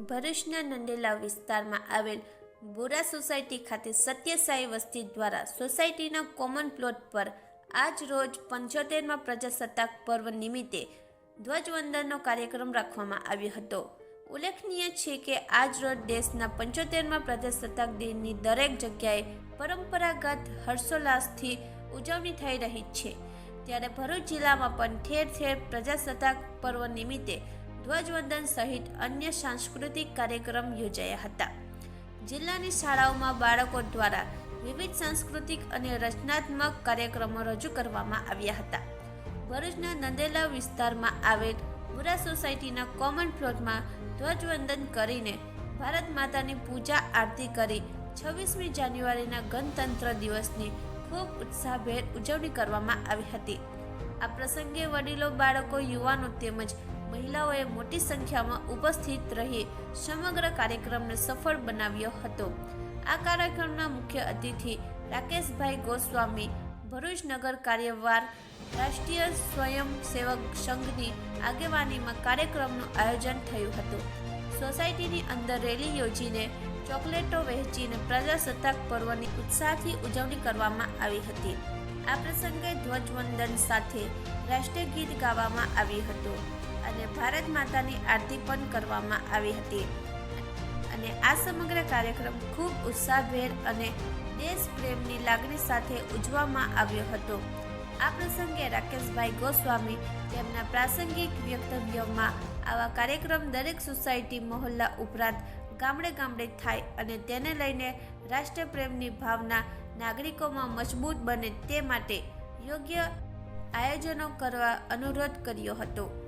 ભરૂચના નંદેલા વિસ્તારમાં આવેલ બોરા સોસાયટી ખાતે સત્યસાઈ વસ્તી દ્વારા સોસાયટીના કોમન પ્લોટ પર આજ રોજ પંચોતેરમાં પ્રજાસત્તાક પર્વ નિમિત્તે ધ્વજવંદનનો કાર્યક્રમ રાખવામાં આવ્યો હતો. ઉલ્લેખનીય છે કે આજ રોજ દેશના પંચોતેરમાં પ્રજાસત્તાક દિનની દરેક જગ્યાએ પરંપરાગત હર્ષોલ્લાસથી ઉજવણી થઈ રહી છે. ત્યારે ભરૂચ જિલ્લામાં પણ ઠેર ઠેર પ્રજાસત્તાક પર્વ નિમિત્તે ધ્વજવંદન સહિત અન્ય સાંસ્કૃતિક કાર્યક્રમ યોજાયા હતા. જિલ્લાની શાળાઓમાં બાળકો દ્વારા વિવિધ સાંસ્કૃતિક અને રચનાત્મક કાર્યક્રમો રજૂ કરવામાં આવ્યા હતા. ભરૂચના નંદેલા વિસ્તારમાં આવેલ બુરા સોસાયટીના કોમન ફ્લોરમાં ધ્વજવંદન કરીને ભારત માતાની પૂજા આરતી કરી છવ્વીસમી જાન્યુઆરીના ગણતંત્ર દિવસની ખૂબ ઉત્સાહભેર ઉજવણી કરવામાં આવી હતી. આ પ્રસંગે વડીલો, બાળકો, યુવાનો તેમજ મહિલાઓએ મોટી સંખ્યામાં ઉપસ્થિત રહી સમગ્ર કાર્યક્રમને સફળ બનાવ્યો હતો. આ કાર્યક્રમના મુખ્ય અતિથિ રાકેશભાઈ ગોસ્વામી, ભરૂચ નગર કાર્યવાર રાષ્ટ્રીય સ્વયંસેવક સંઘની આગેવાનીમાં કાર્યક્રમનું આયોજન થયું હતું. સોસાયટીની અંદર રેલી યોજીને ચોકલેટો વહેંચીને પ્રજાસત્તાક પર્વની ઉત્સાહથી ઉજવણી કરવામાં આવી હતી. આ પ્રસંગે ધ્વજવંદન સાથે રાષ્ટ્રીય ગીત ગાવામાં આવ્યું હતું અને ભારત માતાની આરતી પણ કરવામાં આવી હતી. અને આ સમગ્ર કાર્યક્રમ ખૂબ ઉત્સાહભેર અને દેશ પ્રેમની લાગણી સાથે ઉજવવામાં આવ્યો હતો. આ પ્રસંગે રાકેશભાઈ ગોસ્વામી તેમના પ્રાસંગિક વ્યક્તવ્યમાં આવા કાર્યક્રમ દરેક સોસાયટી, મહોલ્લા ઉપરાંત ગામડે ગામડે થાય અને તેને લઈને રાષ્ટ્રપ્રેમની ભાવના નાગરિકોમાં મજબૂત બને તે માટે યોગ્ય આયોજનો કરવા અનુરોધ કર્યો હતો.